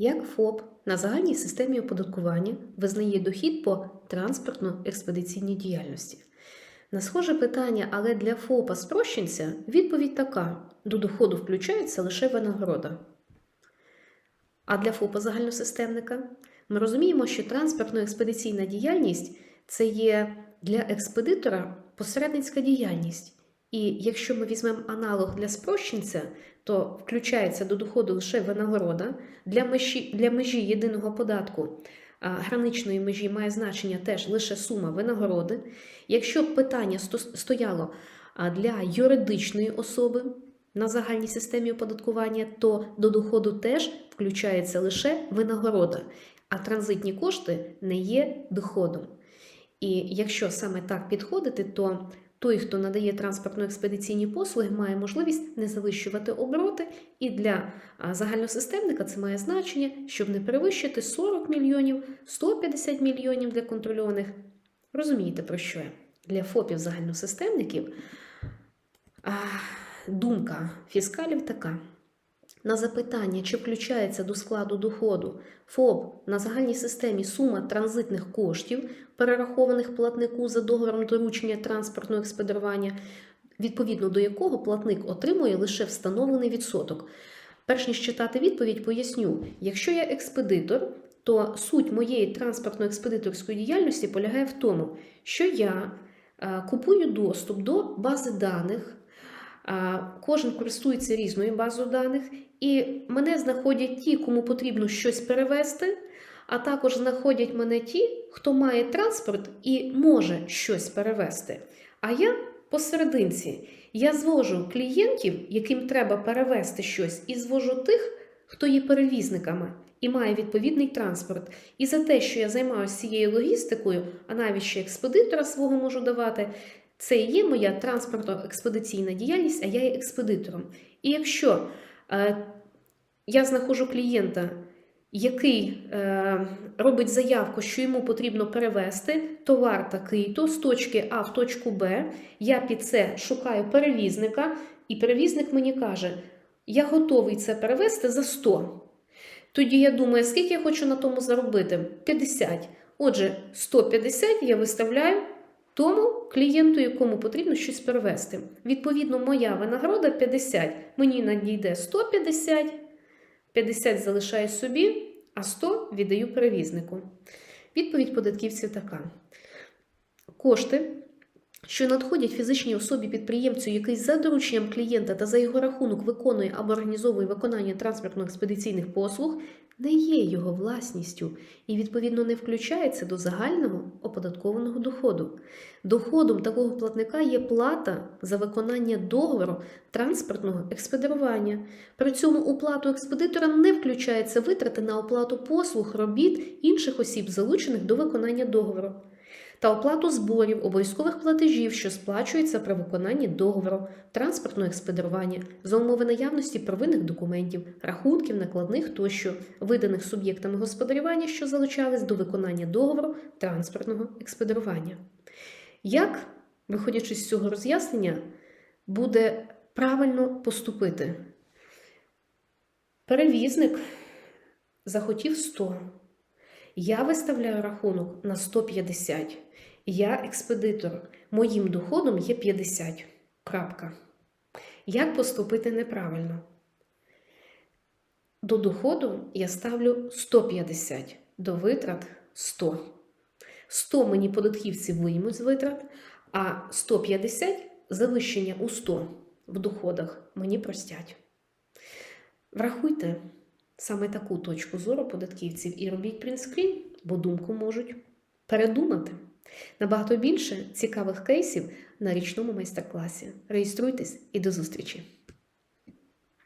Як ФОП на загальній системі оподаткування визнає дохід по транспортно-експедиційній діяльності? На схоже питання, але для ФОПа спрощенця відповідь така: до доходу включається лише винагорода. А для ФОПа загальносистемника ми розуміємо, що транспортно-експедиційна діяльність це є для експедитора посередницька діяльність. І якщо ми візьмемо аналог для спрощенця, то включається до доходу лише винагорода. Для межі, для межі єдиного податку граничної межі має значення теж лише сума винагороди. Якщо питання стояло для юридичної особи на загальній системі оподаткування, то до доходу теж включається лише винагорода, а транзитні кошти не є доходом. І якщо саме так підходити, то той, хто надає транспортно-експедиційні послуги, має можливість не завищувати обороти, і для загальносистемника це має значення, щоб не перевищити 40 мільйонів, 150 мільйонів для контрольованих. Розумієте, про що я? Для ФОПів загальносистемників думка фіскалів така. На запитання, чи включається до складу доходу ФОП на загальній системі сума транзитних коштів, перерахованих платнику за договором доручення транспортного експедирування, відповідно до якого платник отримує лише встановлений відсоток. Перш ніж читати відповідь, поясню: якщо я експедитор, то суть моєї транспортно-експедиторської діяльності полягає в тому, що я е, купую доступ до бази даних. Кожен користується різною базою даних, і мене знаходять ті, кому потрібно щось перевести, а також знаходять мене ті, хто має транспорт і може щось перевести. А я посерединці. Я звожу клієнтів, яким треба перевести щось, і звожу тих, хто є перевізниками і має відповідний транспорт. І за те, що я займаюся цією логістикою, а навіть ще експедитора свого можу давати, це і є моя транспортно-експедиційна діяльність, а я є експедитором. І якщо е, я знаходжу клієнта, який е, робить заявку, що йому потрібно перевести товар такий, то з точки А в точку Б, я під це шукаю перевізника, і перевізник мені каже: я готовий це перевести за 100. Тоді я думаю, скільки я хочу на тому заробити? 50. Отже, 150 я виставляю тому клієнту, якому потрібно щось перевести. Відповідно, моя винагорода 50. Мені надійде 150, 50 залишаю собі, а 100 віддаю перевізнику. Відповідь податківців така: кошти, що надходять фізичній особі підприємцю, який за дорученням клієнта та за його рахунок виконує або організовує виконання транспортно-експедиційних послуг, не є його власністю і, відповідно, не включається до загального оподаткованого доходу. Доходом такого платника є плата за виконання договору транспортного експедирування. При цьому у плату експедитора не включаються витрати на оплату послуг, робіт інших осіб, залучених до виконання договору. Та оплату зборів, обов'язкових платежів, що сплачуються при виконанні договору, транспортного експедирування, за умови наявності первинних документів, рахунків, накладних тощо, виданих суб'єктами господарювання, що залучались до виконання договору транспортного експедирування. Як, виходячи з цього роз'яснення, буде правильно поступити? Перевізник захотів 100. Я виставляю рахунок на 150. Я експедитор. Моїм доходом є 50. Крапка. Як поступити неправильно? До доходу я ставлю 150, до витрат 100. 100 мені податківці виймуть з витрат, а 150 завищення у 100 в доходах мені простять. Врахуйте саме таку точку зору податківців і робіть принтскрін, бо думку можуть передумати. Набагато більше цікавих кейсів на річному майстер-класі. Реєструйтесь і до зустрічі!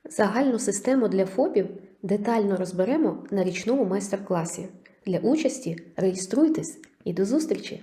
Загальну систему для ФОПів детально розберемо на річному майстер-класі. Для участі реєструйтесь і до зустрічі!